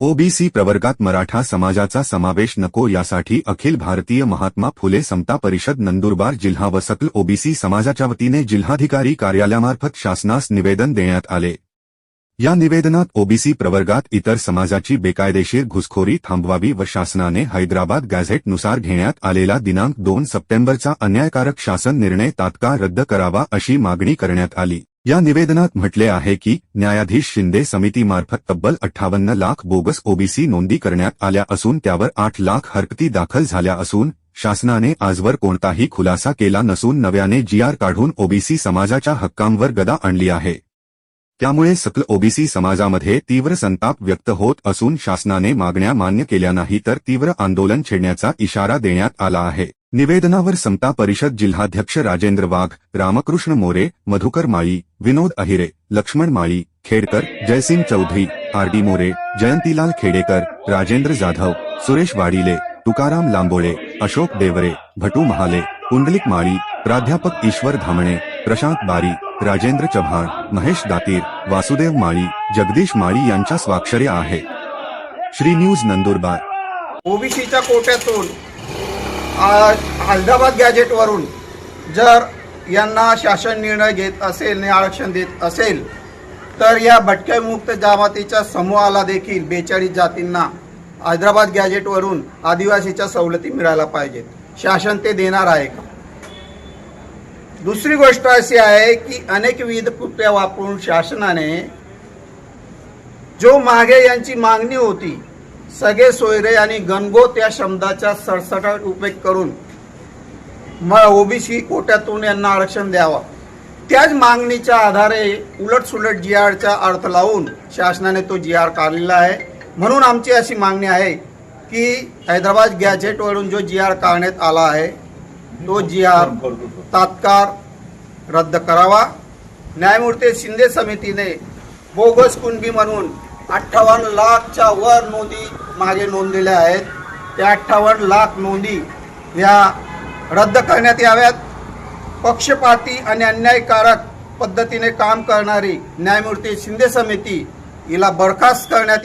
OBC प्रवर्गात मराठा समाजाचा समावेश नको यासाठी अखिल भारतीय महात्मा फुले समता परिषद नंदुरबार जिल्हा व सकल ओबीसी समाजाच्या वतीने जिल्हाधिकारी कार्यालयामार्फत शासनास निवेदन देण्यात आले. या निवेदनात ओबीसी प्रवर्गात इतर समाजाची बेकायदेशीर घुसखोरी थांबवावी व शासनाने हैदराबाद गॅझेटनुसार घेण्यात आलेला दिनांक दोन सप्टेंबरचा अन्यायकारक शासन निर्णय तात्काळ रद्द करावा अशी मागणी करण्यात आली. या निवेदनात म्हटले आहे की न्यायाधीश शिंदे समितीमार्फत तब्बल अठ्ठावन्न लाख बोगस ओबीसी नोंदी करण्यात आल्या असून त्यावर आठ लाख हरकती दाखल झाल्या असून शासनाने आजवर कोणताही खुलासा केला नसून नव्याने जीआर काढून ओबीसी समाजाच्या हक्कांवर गदा आणली आहे. त्यामुळे सकल ओबीसी समाजामध्ये तीव्र संताप व्यक्त होत असून शासनाने मागण्या मान्य केल्या नाही तर तीव्र आंदोलन छेडण्याचा इशारा देण्यात आला आहे. निवेदनावर समता परिषद जिल्हाध्यक्ष राजेंद्र वाघ रामकृष्ण मोरे मधुकर माळी विनोद अहिरे लक्ष्मण माळी खेडकर जयसिंग चौधरी आर डी मोरे जयंतीलाल खेडेकर राजेंद्र जाधव सुरेश वाडिले तुकाराम लांबोळे अशोक देवरे भटू महाले पुंडलिक माळी प्राध्यापक ईश्वर धामणे प्रशांत बारी राजेंद्र चव्हाण महेश दातीर वासुदेव माळी जगदीश माळी यांच्या स्वाक्षऱ्या आहे. श्री न्यूज नंदुरबार. ओबीसीच्या कोट्यातून हैदराबाद गॅजेटवरून जर यांना शासन निर्णय घेत असेल आणि आरक्षण देत असेल तर या भटक्यामुक्त जमातीच्या समूहाला देखील बेचाळीस जातींना हैदराबाद गॅजेटवरून आदिवासीच्या सवलती मिळायला पाहिजेत. शासन ते देणार आहे का? दुसरी गोष्ट अशी आहे की अनेक विविध कृत्या वापरून शासनाने जो मागे यांची मागणी होती सगळे सोयरे आणि गणगोत या शब्दाचा सडसडाट उपयोग करून मग ओबीसी कोट्यातून यांना आरक्षण द्यावा. त्याच मागणीच्या आधारे उलटसुलट जी आरचा अर्थ लावून शासनाने तो जी आर काढलेला आहे. म्हणून आमची अशी मागणी आहे की हैदराबाद गॅझेटवरून जो जी आर काढण्यात आला आहे तो जी आर तात्काळ रद्द करावा. न्यायमूर्ती शिंदे समितीने बोगस कुणबी म्हणून अठ्ठावन्न लाखच्या वर नोंदी मागे नोंदलेल्या आहेत त्या अठ्ठावन्न लाख नोंदी ह्या रद्द करण्यात याव्यात पक्षपाती आणि अन्यायकारक पद्धतीने काम करणारी न्यायमूर्ती शिंदे समिती हिला बरखास्त करण्यात